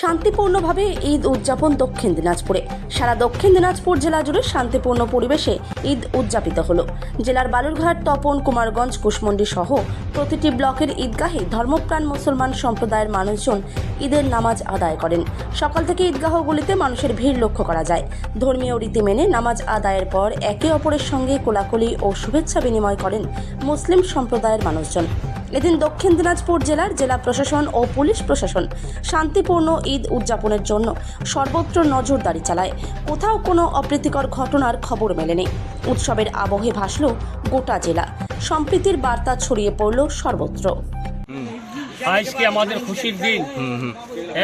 শান্তিপূর্ণভাবে ঈদ উদযাপন দক্ষিণ দিনাজপুরে। সারা দক্ষিণ দিনাজপুর জেলা জুড়ে শান্তিপূর্ণ পরিবেশে ঈদ উদযাপিত হলো। জেলার বালুরঘাট, তপন, কুমারগঞ্জ, কুশমন্ডি সহ প্রতিটি ব্লকের ঈদগাহে ধর্মপ্রাণ মুসলমান সম্প্রদায়ের মানুষজন ঈদের নামাজ আদায় করেন। সকাল থেকে ঈদগাহগুলিতে মানুষের ভিড় লক্ষ্য করা যায়। ধর্মীয় রীতি মেনে নামাজ আদায়ের পর একে অপরের সঙ্গে কোলাকুলি ও শুভেচ্ছা বিনিময় করেন মুসলিম সম্প্রদায়ের মানুষজন। এদিন দক্ষিণ দিনাজপুর জেলার জেলা প্রশাসন ও পুলিশ প্রশাসন শান্তিপূর্ণ ঈদ উদযাপনের জন্য সর্বত্র নজরদারি চালায়। কোথাও কোনো অপ্রীতিকর ঘটনার খবর মেলেনি। উৎসবের আবহে ভাসল গোটা জেলা। সম্প্রীতির বার্তা ছড়িয়ে পড়ল সর্বত্র। আজকে আমাদের খুশির দিন।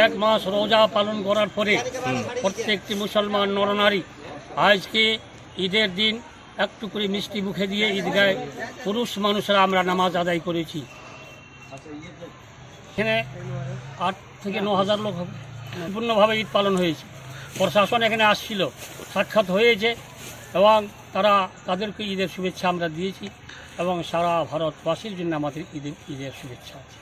এক মাস রোজা পালন করার পরে প্রত্যেকটি মুসলমান নরনারী আজকে ঈদের দিন একটু করে মিষ্টি মুখে দিয়ে ঈদগায় পুরুষ মানুষরা আমরা নামাজ আদায় করেছি। এখানে আট থেকে ন হাজার লোক সম্পূর্ণভাবে ঈদ পালন হয়েছে। প্রশাসন এখানে আসছিল, সাক্ষাৎ হয়েছে এবং তারা তাদেরকে ঈদের শুভেচ্ছা আমরা দিয়েছি এবং সারা ভারতবাসীর জন্য আমাদের ঈদের ঈদের শুভেচ্ছা আছে।